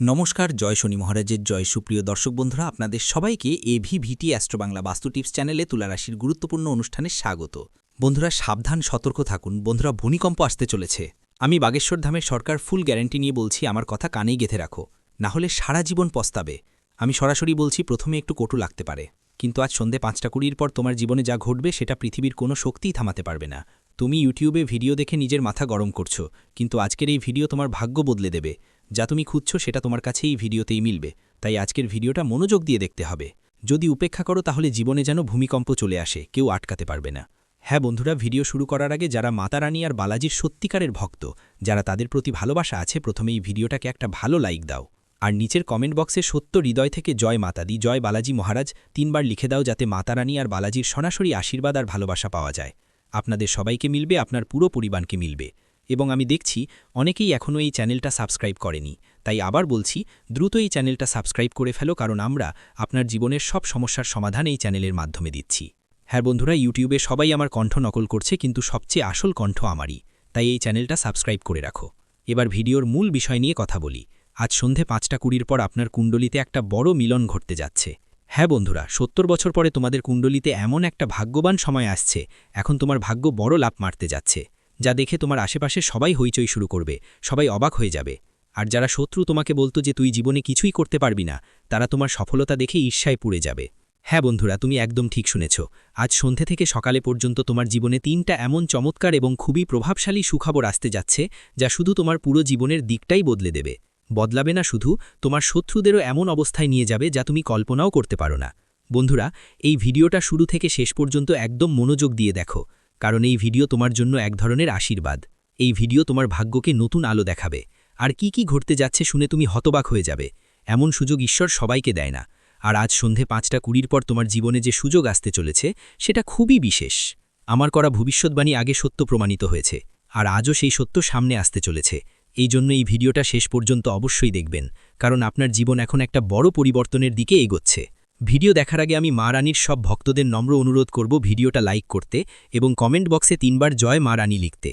নমস্কার, জয় শনি মহারাজের, জয় সুপ্রিয় দর্শক বন্ধুরা, আপনাদের সবাইকে এভি ভিটি অ্যাস্ট্রো বাংলা বাস্তু টিপস চ্যানেলে তুলারাশির গুরুত্বপূর্ণ অনুষ্ঠানে স্বাগত। বন্ধুরা, সাবধান, সতর্ক থাকুন। বন্ধুরা, ভূমিকম্প আসতে চলেছে। আমি বাগেশ্বর ধামের সরকার ফুল গ্যারান্টি নিয়ে বলছি, আমার কথা কানেই গেঁথে রাখো। না হলে সারা জীবন পস্তাবে। আমি সরাসরি বলছি, প্রথমে একটু কটু লাগতে পারে। কিন্তু আজ সন্ধে পাঁচটা কুড়ির পর তোমার জীবনে যা ঘটবে, সেটা পৃথিবীর কোনো শক্তিই থামাতে পারবে না। তুমি ইউটিউবে ভিডিও দেখে নিজের মাথা গরম করছ, কিন্তু আজকের এই ভিডিও তোমার ভাগ্য বদলে দেবে। যা তুমি খুঁজছো সেটা তোমার কাছে এই ভিডিওতেই মিলবে। তাই আজকের ভিডিওটা মনোযোগ দিয়ে দেখতে হবে। যদি উপেক্ষা করো তাহলে জীবনে যেন ভূমিকম্প চলে আসে, কেউ আটকাতে পারবে না। হ্যাঁ বন্ধুরা, ভিডিও শুরু করার আগে যারা মাতারানী আর বালাজির সত্যিকারের ভক্ত, যারা তাদের প্রতি ভালোবাসা আছে, প্রথমে এই ভিডিওটাকে একটা ভালো লাইক দাও। আর নিচের কমেন্ট বক্সে সত্য হৃদয় থেকে জয় মাতাদি, জয় বালাজি মহারাজ তিনবার লিখে দাও যাতে মাতারানী আর বালাজির সরাসরি আশীর্বাদ আর ভালোবাসা পাওয়া যায়। আপনাদের সবাইকে মিলবে, আপনার পুরো পরিবারকে মিলবে। এবং আমি দেখছি অনেকেই এখনও এই চ্যানেলটা সাবস্ক্রাইব করেনি। তাই আবার বলছি, দ্রুত এই চ্যানেলটা সাবস্ক্রাইব করে ফেলো কারণ আমরা আপনার জীবনের সব সমস্যার সমাধান এই চ্যানেলের মাধ্যমে দিচ্ছি। হ্যাঁ বন্ধুরা, ইউটিউবে সবাই আমার কণ্ঠ নকল করছে কিন্তু সবচেয়ে আসল কণ্ঠ আমারই। তাই এই চ্যানেলটা সাবস্ক্রাইব করে রাখো। এবার ভিডিওর মূল বিষয় নিয়ে কথা বলি। আজ সন্ধে পাঁচটা কুড়ির পর আপনার কুণ্ডলিতে একটা বড় মিলন ঘটতে যাচ্ছে। হ্যাঁ বন্ধুরা, সত্তর বছর পরে তোমাদের কুণ্ডলিতে এমন একটা ভাগ্যবান সময় আসছে, এখন তোমার ভাগ্য বড় লাভ মারতে যাচ্ছে। যা দেখে তোমার আশেপাশে সবাই হইচই শুরু করবে, সবাই অবাক হয়ে যাবে। আর যারা শত্রু তোমাকে বলতো যে তুই জীবনে কিছুই করতে পারবি না, তারা তোমার সফলতা দেখে ঈর্ষায় পুড়ে যাবে। হ্যাঁ বন্ধুরা, তুমি একদম ঠিক শুনেছ। আজ সন্ধে থেকে সকালে পর্যন্ত তোমার জীবনে তিনটা এমন চমৎকার এবং খুবই প্রভাবশালী সুখবর আসতে যাচ্ছে, যা শুধু তোমার পুরো জীবনের দিকটাই বদলে দেবে। বদলাবে না শুধু, তোমার শত্রুদেরও এমন অবস্থায় নিয়ে যাবে যা তুমি কল্পনাও করতে পারো না। বন্ধুরা, এই ভিডিওটা শুরু থেকে শেষ পর্যন্ত একদম মনোযোগ দিয়ে দেখো। কারণ এই ভিডিও তোমার জন্য এক ধরনের আশীর্বাদ। এই ভিডিও তোমার ভাগ্যকে নতুন আলো দেখাবে। আর কি কি ঘটতে যাচ্ছে শুনে তুমি হতবাক হয়ে যাবে। এমন সুযোগ ঈশ্বর সবাইকে দেয় না। আর আজ সন্ধে পাঁচটা কুড়ির পর তোমার জীবনে যে সুযোগ আসতে চলেছে, সেটা খুবই বিশেষ। আমার করা ভবিষ্যৎবাণী আগে সত্য প্রমাণিত হয়েছে। আর আজও সেই সত্য সামনে আসতে চলেছে। এই জন্য এই ভিডিওটা শেষ পর্যন্ত অবশ্যই দেখবেন। কারণ আপনার জীবন এখন একটা বড় পরিবর্তনের দিকে এগোচ্ছে। ভিডিও দেখার আগে আমি মা রানীর সব ভক্তদের নম্র অনুরোধ করব ভিডিওটা লাইক করতে এবং কমেন্ট বক্সে তিনবার জয় মা রানী লিখতে।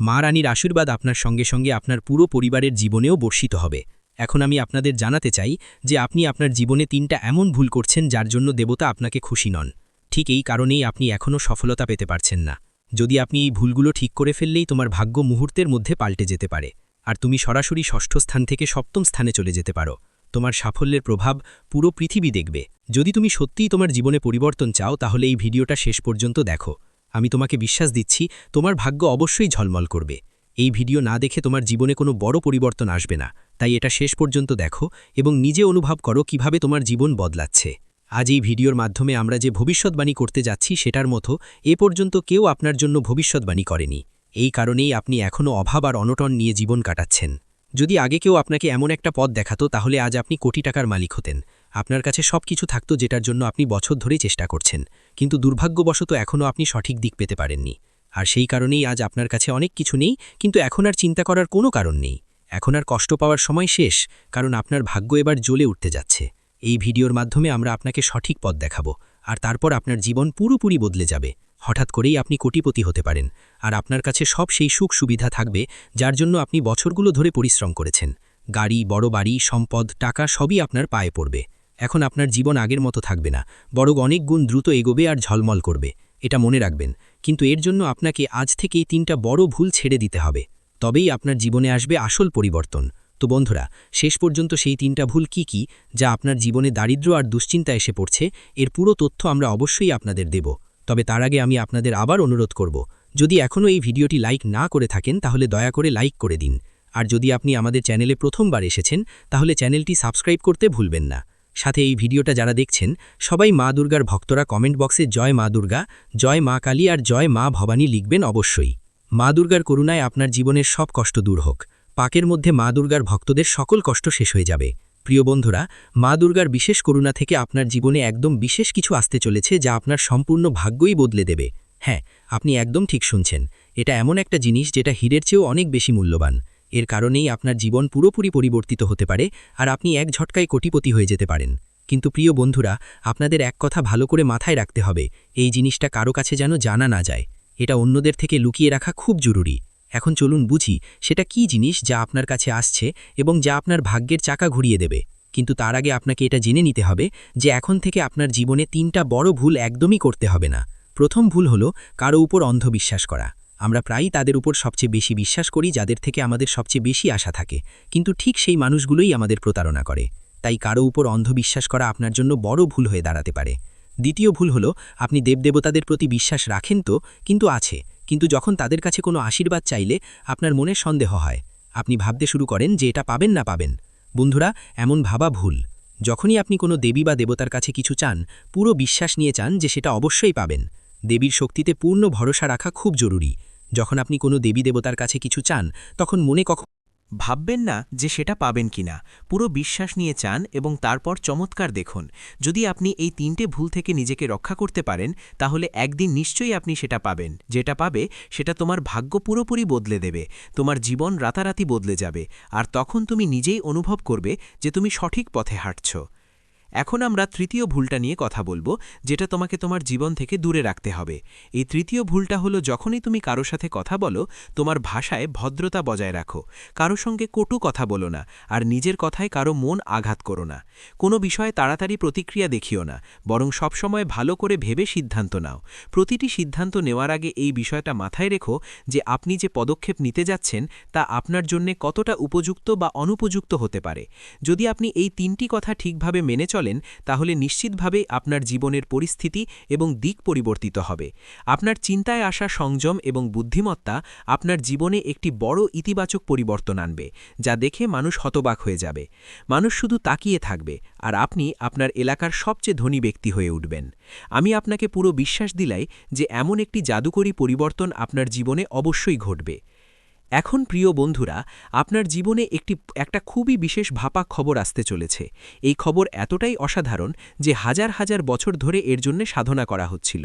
মা রানীর আশীর্বাদ আপনার সঙ্গে সঙ্গে আপনার পুরো পরিবারের জীবনেও বর্ষিত হবে। এখন আমি আপনাদের জানাতে চাই যে আপনি আপনার জীবনে তিনটা এমন ভুল করছেন যার জন্য দেবতা আপনাকে খুশি নন। ঠিক এই কারণেই আপনি এখনও সফলতা পেতে পারছেন না। যদি আপনি এই ভুলগুলো ঠিক করে ফেললেই তোমার ভাগ্য মুহূর্তের মধ্যে পাল্টে যেতে পারে। আর তুমি সরাসরি ষষ্ঠ স্থান থেকে সপ্তম স্থানে চলে যেতে পারো। তোমার সাফল্যের প্রভাব পুরো পৃথিবী দেখবে। যদি তুমি সত্যিই তোমার জীবনে পরিবর্তন চাও, তাহলে এই ভিডিওটা শেষ পর্যন্ত দেখো। আমি তোমাকে বিশ্বাস দিচ্ছি, তোমার ভাগ্য অবশ্যই ঝলমল করবে। এই ভিডিও না দেখে তোমার জীবনে কোনো বড় পরিবর্তন আসবে না। তাই এটা শেষ পর্যন্ত দেখো এবং নিজে অনুভব করো কীভাবে তোমার জীবন বদলাচ্ছে। আজ এই ভিডিওর মাধ্যমে আমরা যে ভবিষ্যৎবাণী করতে যাচ্ছি, সেটার মতো এ পর্যন্ত কেউ আপনার জন্য ভবিষ্যৎবাণী করেনি। এই কারণেই আপনি এখনও অভাব আর অনটন নিয়ে জীবন কাটাচ্ছেন। যদি আগে কেউ আপনাকে এমন একটা পথ দেখাতো, তাহলে আজ আপনি কোটি টাকার মালিক হতেন। আপনার কাছে সব কিছু থাকতো যেটার জন্য আপনি বছর ধরেই চেষ্টা করছেন। কিন্তু দুর্ভাগ্যবশত এখনও আপনি সঠিক দিক পেতে পারেননি। আর সেই কারণেই আজ আপনার কাছে অনেক কিছু নেই, কিন্তু এখন আর চিন্তা করার কোনো কারণ নেই। এখন আর কষ্ট পাওয়ার সময় শেষ, কারণ আপনার ভাগ্য এবার জ্বলে উঠতে যাচ্ছে। এই ভিডিওর মাধ্যমে আমরা আপনাকে সঠিক পথ দেখাবো, আর তারপর আপনার জীবন পুরোপুরি বদলে যাবে। হঠাৎ করেই আপনি কোটিপতি হতে পারেন, আর আপনার কাছে সব সেই সুখ সুবিধা থাকবে যার জন্য আপনি বছরগুলো ধরে পরিশ্রম করেছেন। গাড়ি, বড় বাড়ি, সম্পদ, টাকা সবই আপনার পায়ে পড়বে। এখন আপনার জীবন আগের মতো থাকবে না, বরং অনেক গুণ দ্রুত এগোবে আর ঝলমল করবে, এটা মনে রাখবেন। কিন্তু এর জন্য আপনাকে আজ থেকেই তিনটা বড় ভুল ছেড়ে দিতে হবে। তবেই আপনার জীবনে আসবে আসল পরিবর্তন। তো বন্ধুরা, শেষ পর্যন্ত সেই তিনটা ভুল কি কি, যা আপনার জীবনে দারিদ্র আর দুশ্চিন্তা এসে পড়ছে, এর পুরো তথ্য আমরা অবশ্যই আপনাদের দেব। তবে তার আগে আমি আপনাদের আবার অনুরোধ করব, যদি এখনও এই ভিডিওটি লাইক না করে থাকেন, তাহলে দয়া করে লাইক করে দিন। আর যদি আপনি আমাদের চ্যানেলে প্রথমবার এসেছেন, তাহলে চ্যানেলটি সাবস্ক্রাইব করতে ভুলবেন না। সাথে এই ভিডিওটা যারা দেখছেন, সবাই মা দুর্গার ভক্তরা কমেন্ট বক্সে জয় মা দুর্গা, জয় মা কালী আর জয় মা ভবানী লিখবেন অবশ্যই। মা দুর্গার করুণায় আপনার জীবনের সব কষ্ট দূর হোক। পাকের মধ্যে মা দুর্গার ভক্তদের সকল কষ্ট শেষ হয়ে যাবে। প্রিয় বন্ধুরা, মা দুর্গার বিশেষ করুণা থেকে আপনার জীবনে একদম বিশেষ কিছু আসতে চলেছে যা আপনার সম্পূর্ণ ভাগ্যই বদলে দেবে। হ্যাঁ আপনি একদম ঠিক শুনছেন। এটা এমন একটা জিনিস যেটা হীরের চেয়েও অনেক বেশি মূল্যবান। এর কারণেই আপনার জীবন পুরোপুরি পরিবর্তিত হতে পারে আর আপনি এক ঝটকায় কোটিপতি হয়ে যেতে পারেন। কিন্তু প্রিয় বন্ধুরা, আপনাদের এক কথা ভালো করে মাথায় রাখতে হবে, এই জিনিসটা কারও কাছে যেন জানা না যায়। এটা অন্যদের থেকে লুকিয়ে রাখা খুব জরুরি। এখন চলুন বুঝি সেটা কি জিনিস যা আপনার কাছে আসছে এবং যা আপনার ভাগ্যের চাকা ঘুরিয়ে দেবে। কিন্তু তার আগে আপনাকে এটা জেনে নিতে হবে যে এখন থেকে আপনার জীবনে তিনটা বড় ভুল একদমই করতে হবে না। প্রথম ভুল হলো কারও উপর অন্ধবিশ্বাস করা। আমরা প্রায়ই তাদের উপর সবচেয়ে বেশি বিশ্বাস করি যাদের থেকে আমাদের সবচেয়ে বেশি আশা থাকে। কিন্তু ঠিক সেই মানুষগুলোই আমাদের প্রতারণা করে। তাই কারও উপর অন্ধবিশ্বাস করা আপনার জন্য বড় ভুল হয়ে দাঁড়াতে পারে। দ্বিতীয় ভুল হলো আপনি দেবদেবতাদের প্রতি বিশ্বাস রাখেন তো, কিন্তু আছে। কিন্তু যখন তাদের কাছে কোনো আশীর্বাদ চাইলে আপনার মনে সন্দেহ হয়। আপনি ভাবতে শুরু করেন যে এটা পাবেন না পাবেন। বন্ধুরা, এমন ভাবা ভুল। যখনই আপনি কোনো দেবী বা দেবতার কাছে কিছু চান, পুরো বিশ্বাস নিয়ে চান যে সেটা অবশ্যই পাবেন। দেবীর শক্তিতে পূর্ণ ভরসা রাখা খুব জরুরি। যখন আপনি কোনো দেবী দেবতার কাছে কিছু চান, তখন মনে কখন ভাববেন না যে সেটা পাবেন কিনা। পুরো বিশ্বাস নিয়ে চান এবং তারপর চমৎকার দেখুন। যদি আপনি এই তিনটে ভুল থেকে নিজেকে রক্ষা করতে পারেন, তাহলে একদিন নিশ্চয়ই আপনি সেটা পাবেন। যেটা পাবে, সেটা তোমার ভাগ্য পুরোপুরি বদলে দেবে। তোমার জীবন রাতারাতি বদলে যাবে। আর তখন তুমি নিজেই অনুভব করবে যে তুমি সঠিক পথে হাঁটছ। এখন আমরা তৃতীয় ভুলটা নিয়ে কথা বলব, যেটা তোমাকে তোমার জীবন থেকে দূরে রাখতে হবে। এই তৃতীয় ভুলটা হলো, যখনই তুমি কারও সাথে কথা বলো, তোমার ভাষায় ভদ্রতা বজায় রাখো। কারও সঙ্গে কটু কথা বলো না, আর নিজের কথায় কারও মন আঘাত করো না। কোনো বিষয়ে তাড়াতাড়ি প্রতিক্রিয়া দেখিও না, বরং সবসময় ভালো করে ভেবে সিদ্ধান্ত নাও। প্রতিটি সিদ্ধান্ত নেওয়ার আগে এই বিষয়টা মাথায় রেখো, যে আপনি যে পদক্ষেপ নিতে যাচ্ছেন, তা আপনার জন্যে কতটা উপযুক্ত বা অনুপযুক্ত হতে পারে। যদি আপনি এই তিনটি কথা ঠিকভাবে মেনে চলেন তাহলে নিশ্চিতভাবে আপনার জীবনের পরিস্থিতি এবং দিক পরিবর্তিত হবে। আপনার চিন্তায় আসা সংযম এবং বুদ্ধিমত্তা আপনার জীবনে একটি বড় ইতিবাচক পরিবর্তন আনবে, যা দেখে মানুষ হতবাক হয়ে যাবে। মানুষ শুধু তাকিয়ে থাকবে, আর আপনি আপনার এলাকার সবচেয়ে ধনী ব্যক্তি হয়ে উঠবেন। আমি আপনাকে পুরো বিশ্বাস দিলাই যে এমন একটি জাদুকরী পরিবর্তন আপনার জীবনে অবশ্যই ঘটবে। এখন প্রিয় বন্ধুরা, আপনার জীবনে একটি, একটা খুবই বিশেষ ভাপা খবর আসতে চলেছে। এই খবর এতটাই অসাধারণ যে হাজার হাজার বছর ধরে এর জন্য সাধনা করা হচ্ছিল।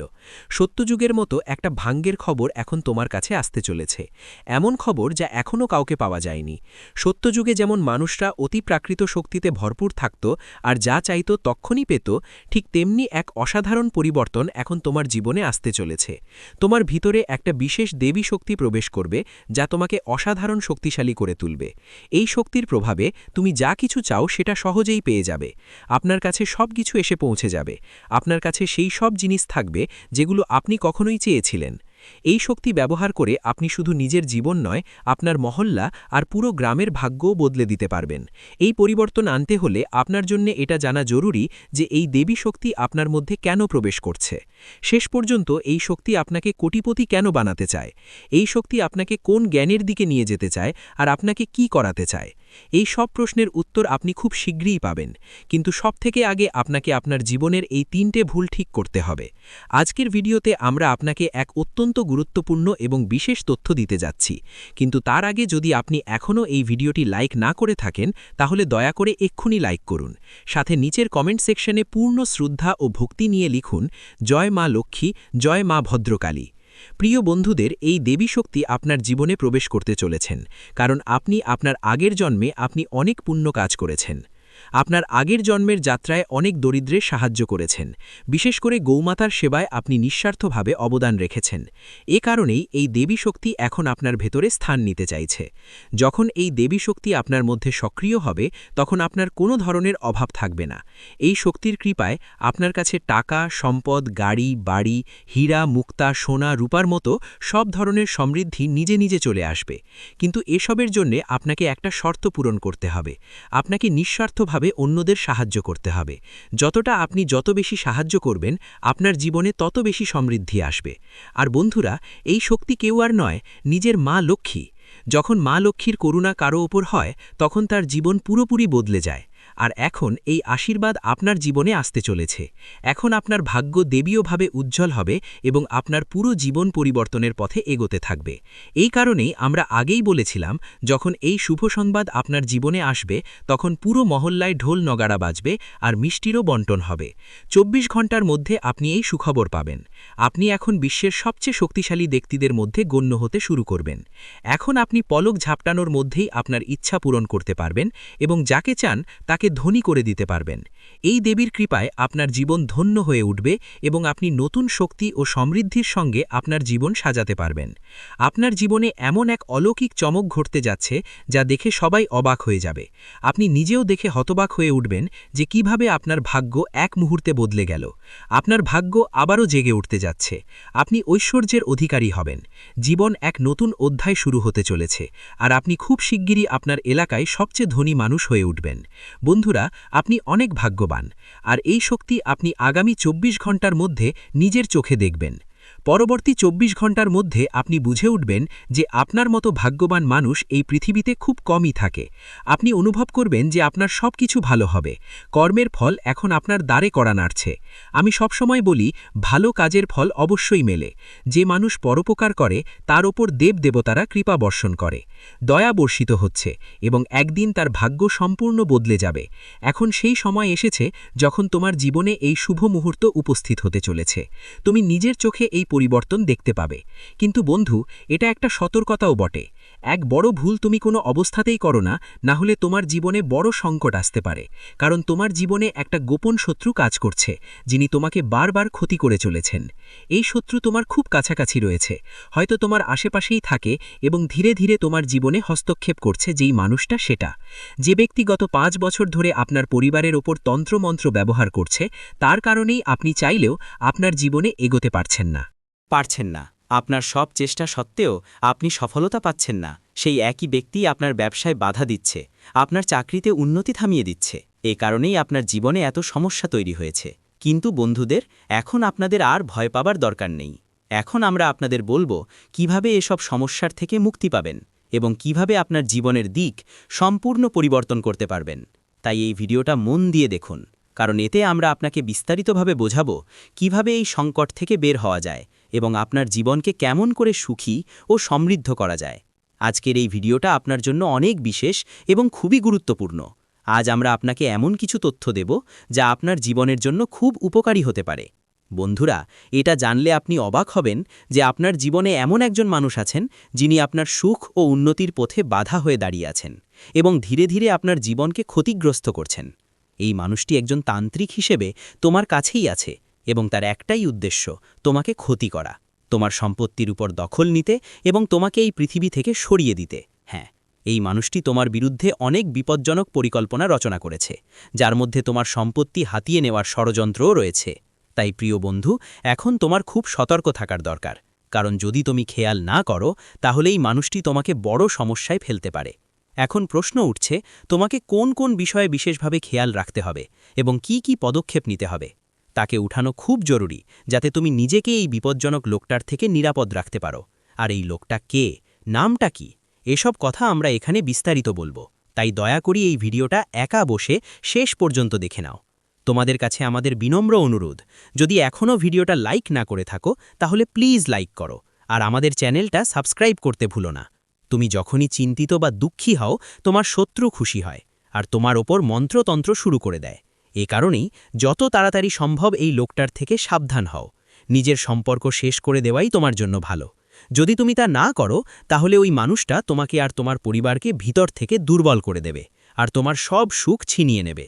সত্যযুগের মতো একটা ভাঙ্গের খবর এখন তোমার কাছে আসতে চলেছে। এমন খবর যা এখনও কাউকে পাওয়া যায়নি। সত্যযুগে যেমন মানুষরা অতি প্রাকৃত শক্তিতে ভরপুর থাকত আর যা চাইত তক্ষণই পেত, ঠিক তেমনি এক অসাধারণ পরিবর্তন এখন তোমার জীবনে আসতে চলেছে। তোমার ভিতরে একটা বিশেষ দেবী শক্তি প্রবেশ করবে যা তোমাকে তোমাকে অসাধারণ শক্তিশালী করে তুলবে। এই শক্তির প্রভাবে তুমি যা কিছু চাও সেটা সহজেই পেয়ে যাবে। আপনার কাছে সব কিছু এসে পৌঁছে যাবে। আপনার কাছে সেই সব জিনিস থাকবে যেগুলো আপনি কখনোই চেয়েছিলেন। এই শক্তি ব্যবহার করে আপনি শুধু নিজের জীবন নয়, আপনার মহল্লা আর পুরো গ্রামের ভাগ্যও বদলে দিতে পারবেন। এই পরিবর্তন আনতে হলে আপনার জন্য এটা জানা জরুরি যে এই দেবী শক্তি আপনার মধ্যে কেন প্রবেশ করছে। শেষ পর্যন্ত এই শক্তি আপনাকে কোটিপতি কেন বানাতে চায়? এই শক্তি আপনাকে কোন জ্ঞানের দিকে নিয়ে যেতে চায় আর আপনাকে কি করাতে চায়? এই সব প্রশ্নের উত্তর আপনি খুব শীঘ্রই পাবেন, কিন্তু সবথেকে আগে আপনাকে আপনার জীবনের এই তিনটে ভুল ঠিক করতে হবে। আজকের ভিডিওতে আমরা আপনাকে এক অত্যন্ত গুরুত্বপূর্ণ এবং বিশেষ তথ্য দিতে যাচ্ছি, কিন্তু তার আগে যদি আপনি এখনও এই ভিডিওটি লাইক না করে থাকেন, তাহলে দয়া করে এক্ষুনি লাইক করুন। সাথে নিচের কমেন্ট সেকশনে পূর্ণ শ্রদ্ধা ও ভক্তি নিয়ে লিখুন, জয় মা লক্ষ্মী, জয় মা ভদ্রকালী। প্রিয় বন্ধুদের, এই দেবী শক্তি আপনার জীবনে প্রবেশ করতে চলেছেন, কারণ আপনি আপনার আগের জন্মে আপনি অনেক পুণ্য কাজ করেছেন। আপনার আগের জন্মের যাত্রায় অনেক দরিদ্রের সাহায্য করেছেন। বিশেষ করে গৌমাতার সেবায় আপনি নিঃস্বার্থভাবে অবদান রেখেছেন। এ কারণেই এই দেবী শক্তি এখন আপনার ভেতরে স্থান নিতে চাইছে। যখন এই দেবী শক্তি আপনার মধ্যে সক্রিয় হবে, তখন আপনার কোনো ধরনের অভাব থাকবে না। এই শক্তির কৃপায় আপনার কাছে টাকা, সম্পদ, গাড়ি, বাড়ি, হীরা, মুক্তা, সোনা, রূপার মতো সব ধরনের সমৃদ্ধি নিজে নিজে চলে আসবে। কিন্তু এসবের জন্যে আপনাকে একটা শর্ত পূরণ করতে হবে। আপনাকে নিঃস্বার্থভাবে ভাবে অন্যদের সাহায্য করতে হবে। যতটা আপনি যত বেশি সাহায্য করবেন, আপনার জীবনে তত বেশি সমৃদ্ধি আসবে। আর বন্ধুরা, এই শক্তি কেউ আর নয়, নিজের মা লক্ষ্মী। যখন মা লক্ষ্মীর করুণা কারও ওপর হয়, তখন তার জীবন পুরোপুরি বদলে যায়। আর এখন এই আশীর্বাদ আপনার জীবনে আসতে চলেছে। এখন আপনার ভাগ্য দেবীয়ভাবে উজ্জ্বল হবে এবং আপনার পুরো জীবন পরিবর্তনের পথে এগোতে থাকবে। এই কারণেই আমরা আগেই বলেছিলাম, যখন এই শুভ সংবাদ আপনার জীবনে আসবে, তখন পুরো মহল্লায় ঢোল নগাড়া বাজবে আর মিষ্টিরও বন্টন হবে। ২৪ ঘণ্টার মধ্যে আপনি এই সুখবর পাবেন। আপনি এখন বিশ্বের সবচেয়ে শক্তিশালী ব্যক্তিদের মধ্যে গণ্য হতে শুরু করবেন। এখন আপনি পলক ঝাপটানোর মধ্যেই আপনার ইচ্ছা পূরণ করতে পারবেন এবং যাকে চান তাকে তাকে ধনী করে দিতে পারবেন। এই দেবীর কৃপায় আপনার জীবন ধন্য হয়ে উঠবে এবং আপনি নতুন শক্তি ও সমৃদ্ধির সঙ্গে আপনার জীবন সাজাতে পারবেন। আপনার জীবনে এমন এক অলৌকিক চমক ঘটতে যাচ্ছে যা দেখে সবাই অবাক হয়ে যাবে। আপনি নিজেও দেখে হতবাক হয়ে উঠবেন যে কীভাবে আপনার ভাগ্য এক মুহূর্তে বদলে গেল। আপনার ভাগ্য আবারও জেগে উঠতে যাচ্ছে। আপনি ঐশ্বর্যের অধিকারী হবেন। জীবন এক নতুন অধ্যায় শুরু হতে চলেছে। আর আপনি খুব শিগগিরই আপনার এলাকায় সবচেয়ে ধনী মানুষ হয়ে উঠবেন। বন্ধুরা, আপনি অনেক ভাগ্যবান। আর এই শক্তি আপনি আগামী ২৪ ঘণ্টার মধ্যে নিজের চোখে দেখবেন। পরবর্তী ২৪ ঘণ্টার মধ্যে আপনি বুঝে উঠবেন যে আপনার মতো ভাগ্যবান মানুষ এই পৃথিবীতে খুব কমই থাকে। আপনি অনুভব করবেন যে আপনার সব কিছু ভালো হবে। কর্মের ফল এখন আপনার দ্বারে করা নাড়ছে। আমি সবসময় বলি, ভালো কাজের ফল অবশ্যই মেলে। যে মানুষ পরোপকার করে, তার ওপর দেব দেবতারা কৃপা বর্ষণ করে। দয়া বর্ষিত হচ্ছে এবং একদিন তার ভাগ্য সম্পূর্ণ বদলে যাবে। এখন সেই সময় এসেছে যখন তোমার জীবনে এই শুভ মুহূর্ত উপস্থিত হতে চলেছে। তুমি নিজের চোখে এই পরিবর্তন দেখতে পাবে। কিন্তু বন্ধু, এটা একটা সতর্কতাও বটে। এক বড় ভুল তুমি কোনো অবস্থাতেই করো না না হলে তোমার জীবনে বড় সংকট আসতে পারে। কারণ তোমার জীবনে একটা গোপন শত্রু কাজ করছে, যিনি তোমাকে বারবার ক্ষতি করে চলেছেন। এই শত্রু তোমার খুব কাছাকাছি রয়েছে। হয়তো তোমার আশেপাশেই থাকে এবং ধীরে ধীরে তোমার জীবনে হস্তক্ষেপ করছে যেই মানুষটা সেটা। যে ব্যক্তি গত পাঁচ বছর ধরে আপনার পরিবারের ওপর তন্ত্রমন্ত্র ব্যবহার করছে, তার কারণেই আপনি চাইলেও আপনার জীবনে এগোতে পারছেন না। পারছেন না। আপনার সব চেষ্টা সত্ত্বেও আপনি সফলতা পাচ্ছেন না। সেই একই ব্যক্তি আপনার ব্যবসায় বাধা দিচ্ছে। আপনার চাকরিতে উন্নতি থামিয়ে দিচ্ছে। এ কারণেই আপনার জীবনে এত সমস্যা তৈরি হয়েছে। কিন্তু বন্ধুদের, এখন আপনাদের আর ভয় পাবার দরকার নেই। এখন আমরা আপনাদের বলব, কীভাবে এসব সমস্যার থেকে মুক্তি পাবেন এবং কীভাবে আপনার জীবনের দিক সম্পূর্ণ পরিবর্তন করতে পারবেন। তাই এই ভিডিওটা মন দিয়ে দেখুন। কারণ এতে আমরা আপনাকে বিস্তারিতভাবে বোঝাবো, কীভাবে এই সংকট থেকে বের হওয়া যায় এবং আপনার জীবনকে কেমন করে সুখী ও সমৃদ্ধ করা যায়। আজকের এই ভিডিওটা আপনার জন্য অনেক বিশেষ এবং খুবই গুরুত্বপূর্ণ। আজ আমরা আপনাকে এমন কিছু তথ্য দেব যা আপনার জীবনের জন্য খুব উপকারী হতে পারে। বন্ধুরা, এটা জানলে আপনি অবাক হবেন যে আপনার জীবনে এমন একজন মানুষ আছেন যিনি আপনার সুখ ও উন্নতির পথে বাধা হয়ে দাঁড়িয়ে আছেন এবং ধীরে ধীরে আপনার জীবনকে ক্ষতিগ্রস্ত করছেন। এই মানুষটি একজন তান্ত্রিক হিসেবে তোমার কাছেই আছে। এবং তার একটাই উদ্দেশ্য, তোমাকে ক্ষতি করা, তোমার সম্পত্তির উপর দখল নিতে এবং তোমাকে এই পৃথিবী থেকে সরিয়ে দিতে। হ্যাঁ এই মানুষটি তোমার বিরুদ্ধে অনেক বিপজ্জনক পরিকল্পনা রচনা করেছে, যার মধ্যে তোমার সম্পত্তি হাতিয়ে নেওয়ার ষড়যন্ত্রও রয়েছে। তাই প্রিয় বন্ধু, এখন তোমার খুব সতর্ক থাকার দরকার, কারণ যদি তুমি খেয়াল না করো, তাহলে এই মানুষটি তোমাকে বড় সমস্যায় ফেলতে পারে। এখন প্রশ্ন উঠছে, তোমাকে কোন কোন বিষয়ে বিশেষভাবে খেয়াল রাখতে হবে এবং কি কি পদক্ষেপ নিতে হবে? তাকে উঠানো খুব জরুরি যাতে তুমি নিজেকে এই বিপজ্জনক লোকটার থেকে নিরাপদ রাখতে পারো। আর এই লোকটা কে? নামটা কি? এসব কথা আমরা এখানে বিস্তারিত বলব। তাই দয়া করি এই ভিডিওটা একা বসে শেষ পর্যন্ত দেখে নাও। তোমাদের কাছে আমাদের বিনম্র অনুরোধ, যদি এখনও ভিডিওটা লাইক না করে থাকো, তাহলে প্লিজ লাইক করো। আর আমাদের চ্যানেলটা সাবস্ক্রাইব করতে ভুলো না। তুমি যখনই চিন্তিত বা দুঃখী হও, তোমার শত্রু খুশি হয়, আর তোমার ওপর মন্ত্রতন্ত্র শুরু করে দেয়। এ কারণেই যত তাড়াতাড়ি সম্ভব এই লোকটার থেকে সাবধান হও। নিজের সম্পর্ক শেষ করে দেওয়াই তোমার জন্য ভালো। যদি তুমি তা না করো, তাহলে ওই মানুষটা তোমাকে আর তোমার পরিবারকে ভিতর থেকে দুর্বল করে দেবে আর তোমার সব সুখ ছিনিয়ে নেবে।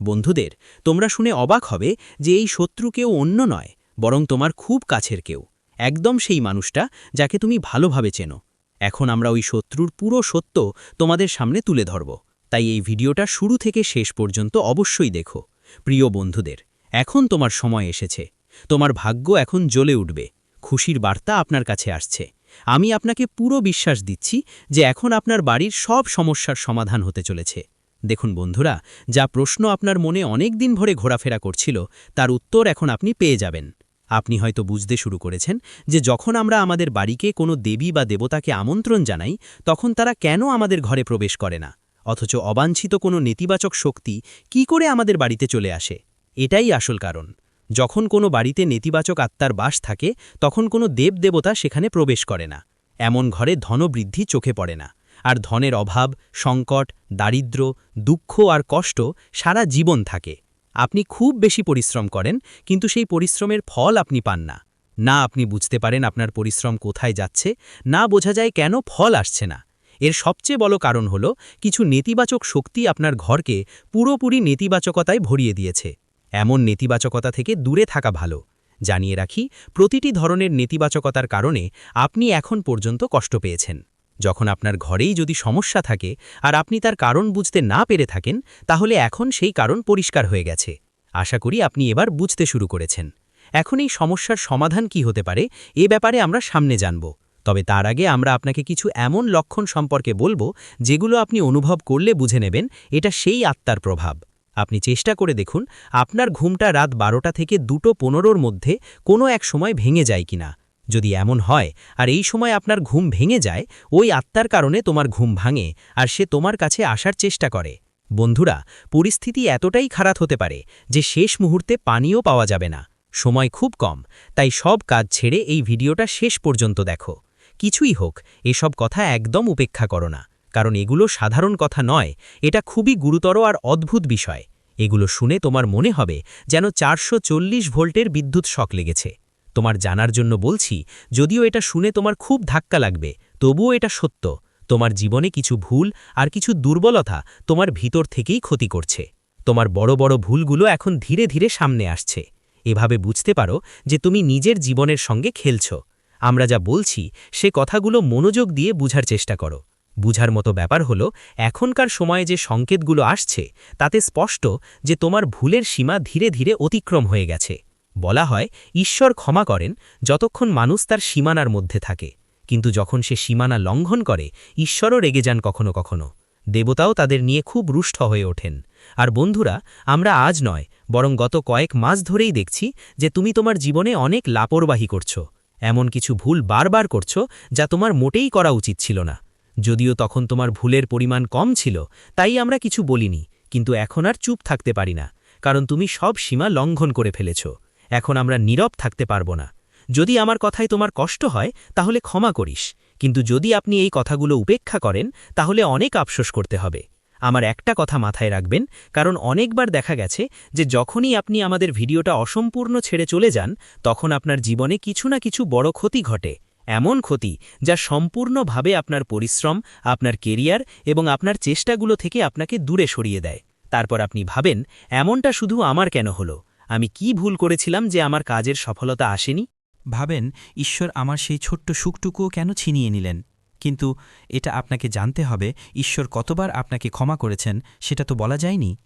বন্ধুদের, তোমরা শুনে অবাক হবে যে এই শত্রু কেউ অন্য নয়, বরং তোমার খুব কাছের কেউ। একদম সেই মানুষটা যাকে তুমি ভালোভাবে চেনো। এখন আমরা ওই শত্রুর পুরো সত্য তোমাদের সামনে তুলে ধরব। তাই এই ভিডিওটা শুরু থেকে শেষ পর্যন্ত অবশ্যই দেখো। প্রিয় বন্ধুদের, এখন তোমার সময় এসেছে। তোমার ভাগ্য এখন জ্বলে উঠবে। খুশির বার্তা আপনার কাছে আসছে। আমি আপনাকে পুরো বিশ্বাস দিচ্ছি যে এখন আপনার বাড়ির সব সমস্যার সমাধান হতে চলেছে। দেখুন বন্ধুরা, যা প্রশ্ন আপনার মনে অনেক দিন ভরে ঘোরাফেরা করছিল, তার উত্তর এখন আপনি পেয়ে যাবেন। আপনি হয়তো বুঝতে শুরু করেছেন যে যখন আমরা আমাদের বাড়িকে কোনো দেবী বা দেবতাকে আমন্ত্রণ জানাই, তখন তারা কেন আমাদের ঘরে প্রবেশ করে না? অথচ অবাঞ্ছিত কোনো নেতিবাচক শক্তি কি করে আমাদের বাড়িতে চলে আসে? এটাই আসল কারণ। যখন কোনো বাড়িতে নেতিবাচক আত্মার বাস থাকে, তখন কোনো দেবদেবতা সেখানে প্রবেশ করে না। এমন ঘরে ধনবৃদ্ধি চোখে পড়ে না। আর ধনের অভাব, সংকট দারিদ্র্য দুঃখ আর কষ্ট সারা জীবন থাকে। আপনি খুব বেশি পরিশ্রম করেন, কিন্তু সেই পরিশ্রমের ফল আপনি পান না। না আপনি বুঝতে পারেন আপনার পরিশ্রম কোথায় যাচ্ছে, না বোঝা যায় কেন ফল আসছে না। এর সবচেয়ে বড় কারণ হল কিছু নেতিবাচক শক্তি আপনার ঘরকে পুরোপুরি নেতিবাচকতায় ভরিয়ে দিয়েছে। এমন নেতিবাচকতা থেকে দূরে থাকা ভালো। জানিয়ে রাখি, প্রতিটি ধরনের নেতিবাচকতার কারণে আপনি এখন পর্যন্ত কষ্ট পেয়েছেন। যখন আপনার ঘরেই যদি সমস্যা থাকে আর আপনি তার কারণ বুঝতে না পেরে থাকেন, তাহলে এখন সেই কারণ পরিষ্কার হয়ে গেছে। আশা করি আপনি এবার বুঝতে শুরু করেছেন। এখন এই সমস্যার সমাধান কি হতে পারে, এ ব্যাপারে আমরা সামনে জানব। তবে তার আগে আমরা আপনাকে কিছু এমন লক্ষণ সম্পর্কে বলব যেগুলো আপনি অনুভব করলে বুঝে নেবেন, এটা সেই আত্মার প্রভাব। আপনি চেষ্টা করে দেখুন, আপনার ঘুমটা রাত বারোটা থেকে দুটো পনেরোর মধ্যে কোনো এক সময় ভেঙে যায় কিনা। যদি এমন হয়, আর এই সময় আপনার ঘুম ভেঙে যায়, ওই আত্মার কারণে তোমার ঘুম ভাঙে, আর সে তোমার কাছে আসার চেষ্টা করে। বন্ধুরা, পরিস্থিতি এতটাই খারাপ হতে পারে যে শেষ মুহূর্তে পানিও পাওয়া যাবে না। সময় খুব কম, তাই সব কাজ ছেড়ে এই ভিডিওটা শেষ পর্যন্ত দেখো। কিছুই হোক, এসব কথা একদম উপেক্ষা করো না, কারণ এগুলো সাধারণ কথা নয়, এটা খুবই গুরুতর আর অদ্ভুত বিষয়। এগুলো শুনে তোমার মনে হবে যেন চারশো চল্লিশ ভোল্টের বিদ্যুৎ শক লেগেছে। তোমার জানার জন্য বলছি, যদিও এটা শুনে তোমার খুব ধাক্কা লাগবে, তবুও এটা সত্য, তোমার জীবনে কিছু ভুল আর কিছু দুর্বলতা তোমার ভিতর থেকেই ক্ষতি করছে। তোমার বড় বড় ভুলগুলো এখন ধীরে ধীরে সামনে আসছে। এভাবে বুঝতে পারো যে তুমি নিজের জীবনের সঙ্গে খেলছ। আমরা যা বলছি, সে কথাগুলো মনোযোগ দিয়ে বুঝার চেষ্টা করো। বুঝার মতো ব্যাপার হলো, এখনকার সময়ে যে সংকেতগুলো আসছে, তাতে স্পষ্ট যে তোমার ভুলের সীমা ধীরে ধীরে অতিক্রম হয়ে গেছে। বলা হয়, ঈশ্বর ক্ষমা করেন যতক্ষণ মানুষ তার সীমানার মধ্যে থাকে। কিন্তু যখন সে সীমানা লঙ্ঘন করে, ঈশ্বরও রেগে যান কখনো কখনো। দেবতাও তাদের নিয়ে খুব রুষ্ট হয়ে ওঠেন। আর বন্ধুরা, আমরা আজ নয়, বরং গত কয়েক মাস ধরেই দেখছি যে তুমি তোমার জীবনে অনেক লাপরবাহী করছ। এমন কিছু ভুল বারবার করছ যা তোমার মোটেই করা উচিত ছিল না। যদিও তখন তোমার ভুলের পরিমাণ কম ছিল, তাই আমরা কিছু বলিনি, কিন্তু এখন আর চুপ থাকতে পারি না, কারণ তুমি সব সীমা লঙ্ঘন করে ফেলেছ। এখন আমরা নীরব থাকতে পারব না। যদি আমার কথায় তোমার কষ্ট হয়, তাহলে ক্ষমা করিস, কিন্তু যদি আপনি এই কথাগুলো উপেক্ষা করেন, তাহলে অনেক আফসোস করতে হবে। আমার একটা কথা মাথায় রাখবেন, কারণ অনেকবার দেখা গেছে যে যখনই আপনি আমাদের ভিডিওটা অসম্পূর্ণ ছেড়ে চলে যান, তখন আপনার জীবনে কিছু না কিছু বড় ক্ষতি ঘটে। এমন ক্ষতি যা সম্পূর্ণভাবে আপনার পরিশ্রম, আপনার কেরিয়ার এবং আপনার চেষ্টাগুলো থেকে আপনাকে দূরে সরিয়ে দেয়। তারপর আপনি ভাবেন, এমনটা শুধু আমার কেন হলো? আমি কি ভুল করেছিলাম যে আমার কাজের সফলতা আসেনি? ভাবেন, ঈশ্বর আমার সেই ছোট্ট সুখটুকুও কেন ছিনিয়ে নিলেন? কিন্তু এটা আপনাকে জানতে হবে, ঈশ্বর কতবার আপনাকে ক্ষমা করেছেন সেটা তো বলা যায়নি।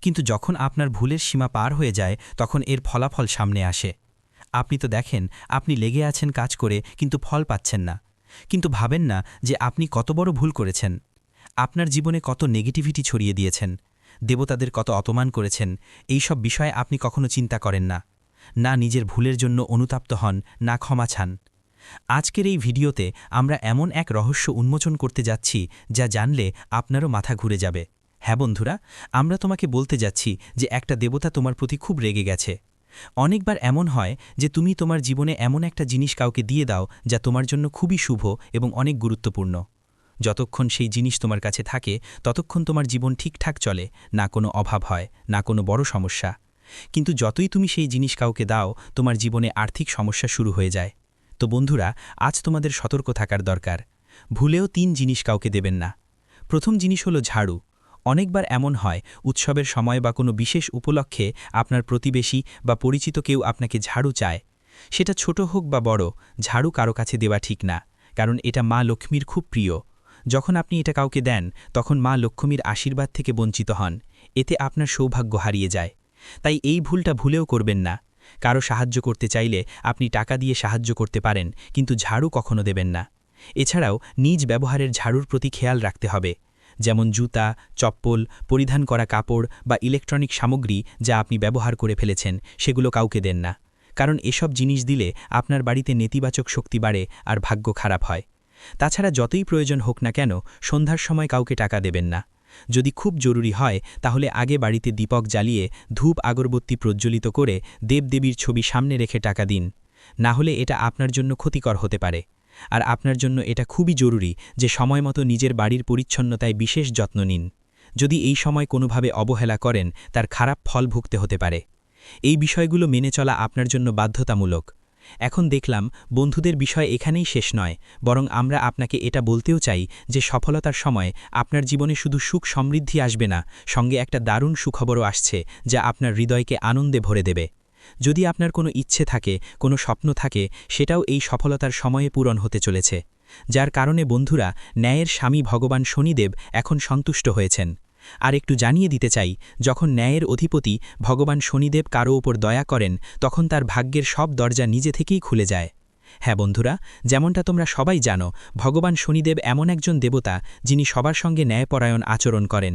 কিন্তু যখন আপনার ভুলের সীমা পার হয়ে যায়, তখন এর ফলাফল সামনে আসে। আপনি তো দেখেন, আপনি লেগে আছেন কাজ করে, কিন্তু ফল পাচ্ছেন না। কিন্তু ভাবেন না যে আপনি কত বড় ভুল করেছেন। আপনার জীবনে কত নেগেটিভিটি ছড়িয়ে দিয়েছেন। দেবতাদের কত অপমান করেছেন। এই সব বিষয়ে আপনি কখনো চিন্তা করেন না। না নিজের ভুলের জন্য অনুতাপ্ত হন, না ক্ষমা চান। আজকের এই ভিডিওতে আমরা এমন এক রহস্য উন্মোচন করতে যাচ্ছি যা জানলে আপনারও মাথা ঘুরে যাবে। হ্যাঁ বন্ধুরা, আমরা তোমাকে বলতে যাচ্ছি যে একটা দেবতা তোমার প্রতি খুব রেগে গেছে। অনেকবার এমন হয় যে তুমি তোমার জীবনে এমন একটা জিনিস কাউকে দিয়ে দাও যা তোমার জন্য খুবই শুভ এবং অনেক গুরুত্বপূর্ণ। যতক্ষণ সেই জিনিস তোমার কাছে থাকে, ততক্ষণ তোমার জীবন ঠিকঠাক চলে, না কোনো অভাব হয়, না কোনো বড় সমস্যা। কিন্তু যতই তুমি সেই জিনিস কাউকে দাও, তোমার জীবনে আর্থিক সমস্যা শুরু হয়ে যায়। তো বন্ধুরা, আজ তোমাদের সতর্ক থাকার দরকার। ভুলেও তিন জিনিস কাউকে দেবেন না। প্রথম জিনিস হলো ঝাড়ু। অনেকবার এমন হয়, উৎসবের সময় বা কোনো বিশেষ উপলক্ষে আপনার প্রতিবেশী বা পরিচিত কেউ আপনাকে ঝাড়ু চায়। সেটা ছোট হোক বা বড়, ঝাড়ু কারও কাছে দেওয়া ঠিক না, কারণ এটা মা লক্ষ্মীর খুব প্রিয়। যখন আপনি এটা কাউকে দেন, তখন মা লক্ষ্মীর আশীর্বাদ থেকে বঞ্চিত হন। এতে আপনার সৌভাগ্য হারিয়ে যায়। তাই এই ভুলটা ভুলেও করবেন না। কারও সাহায্য করতে চাইলে আপনি টাকা দিয়ে সাহায্য করতে পারেন, কিন্তু ঝাড়ু কখনো দেবেন না। এছাড়াও নিজ ব্যবহারের ঝাড়ুর প্রতি খেয়াল রাখতে হবে, যেমন জুতা, চপ্পল, পরিধান করা কাপড় বা ইলেকট্রনিক সামগ্রী যা আপনি ব্যবহার করে ফেলেছেন, সেগুলো কাউকে দেন না। কারণ এসব জিনিস দিলে আপনার বাড়িতে নেতিবাচক শক্তি বাড়ে আর ভাগ্য খারাপ হয়। তাছাড়া যতই প্রয়োজন হোক না কেন, সন্ধ্যার সময় কাউকে টাকা দেবেন না। যদি খুব জরুরি হয়, তাহলে আগে বাড়িতে দীপক জ্বালিয়ে ধূপ আগরবত্তি প্রজ্বলিত করে দেবদেবীর ছবি সামনে রেখে টাকা দিন। না হলে এটা আপনার জন্য ক্ষতিকর হতে পারে। আর আপনার জন্য এটা খুবই জরুরি যে সময় মতো নিজের বাড়ির পরিচ্ছন্নতায় বিশেষ যত্ন নিন। যদি এই সময় কোনোভাবে অবহেলা করেন, তার খারাপ ফল ভুগতে হতে পারে। এই বিষয়গুলো মেনে চলা আপনার জন্য বাধ্যতামূলক। এখন দেখলাম, বন্ধুদের বিষয় এখানেই শেষ নয়, বরং আমরা আপনাকে এটা বলতেও চাই যে সফলতার সময় আপনার জীবনে শুধু সুখ সমৃদ্ধি আসবে না, সঙ্গে একটা দারুণ সুখবরও আসছে যা আপনার হৃদয়কে আনন্দে ভরে দেবে। যদি আপনার কোনো ইচ্ছে থাকে, কোনো স্বপ্ন থাকে, সেটাও এই সফলতার সময়ে পূরণ হতে চলেছে। যার কারণে বন্ধুরা, ন্যায়ের স্বামী ভগবান শনিদেব এখন সন্তুষ্ট হয়েছেন। আর একটু জানিয়ে দিতে চাই, যখন ন্যায়ের অধিপতি ভগবান শনিদেব কারও ওপর দয়া করেন, তখন তার ভাগ্যের সব দরজা নিজে থেকেই খুলে যায়। হ্যাঁ বন্ধুরা, যেমনটা তোমরা সবাই জানো, ভগবান শনিদেব এমন একজন দেবতা যিনি সবার সঙ্গে ন্যায়পরায়ণ আচরণ করেন।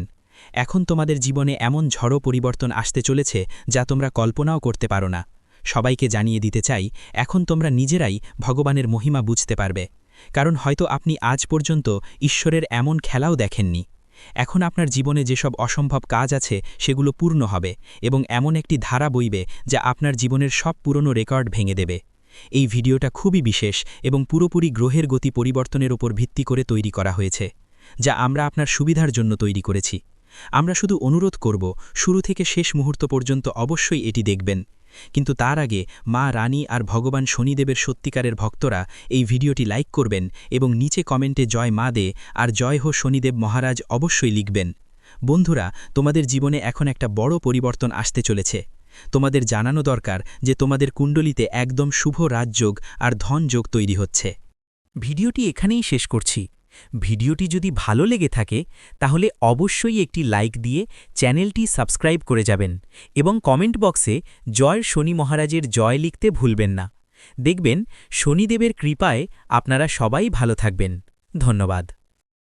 এখন তোমাদের জীবনে এমন ঝড়ো পরিবর্তন আসতে চলেছে যা তোমরা কল্পনাও করতে পারো না। সবাইকে জানিয়ে দিতে চাই, এখন তোমরা নিজেরাই ভগবানের মহিমা বুঝতে পারবে। কারণ হয়তো আপনি আজ পর্যন্ত ঈশ্বরের এমন খেলাও দেখেননি। এখন আপনার জীবনে যেসব অসম্ভব কাজ আছে, সেগুলো পূর্ণ হবে এবং এমন একটি ধারা বইবে যা আপনার জীবনের সব পুরনো রেকর্ড ভেঙে দেবে। এই ভিডিওটা খুবই বিশেষ এবং পুরোপুরি গ্রহের গতি পরিবর্তনের ওপর ভিত্তি করে তৈরি করা হয়েছে, যা আমরা আপনার সুবিধার জন্য তৈরি করেছি। আমরা শুধু অনুরোধ করব, শুরু থেকে শেষ মুহূর্ত পর্যন্ত অবশ্যই এটি দেখবেন। কিন্তু তার আগে মা রানী আর ভগবান শনিদেবের সত্যিকারের ভক্তরা এই ভিডিওটি লাইক করবেন এবং নিচে কমেন্টে জয় মা দে আর জয় হো শনিদেব মহারাজ অবশ্যই লিখবেন। বন্ধুরা, তোমাদের জীবনে এখন একটা বড় পরিবর্তন আসতে চলেছে। তোমাদের জানানো দরকার যে তোমাদের কুণ্ডলিতে একদম শুভ রাজযোগ আর ধনযোগ তৈরি হচ্ছে। ভিডিওটি এখানেই শেষ করছি। ভিডিওটি যদি ভালো লেগে থাকে, তাহলে অবশ্যই একটি লাইক দিয়ে চ্যানেলটি সাবস্ক্রাইব করে যাবেন এবং কমেন্ট বক্সে জয় শনি মহারাজের জয় লিখতে ভুলবেন না। দেখবেন শনিদেবের কৃপায় আপনারা সবাই ভালো থাকবেন। ধন্যবাদ।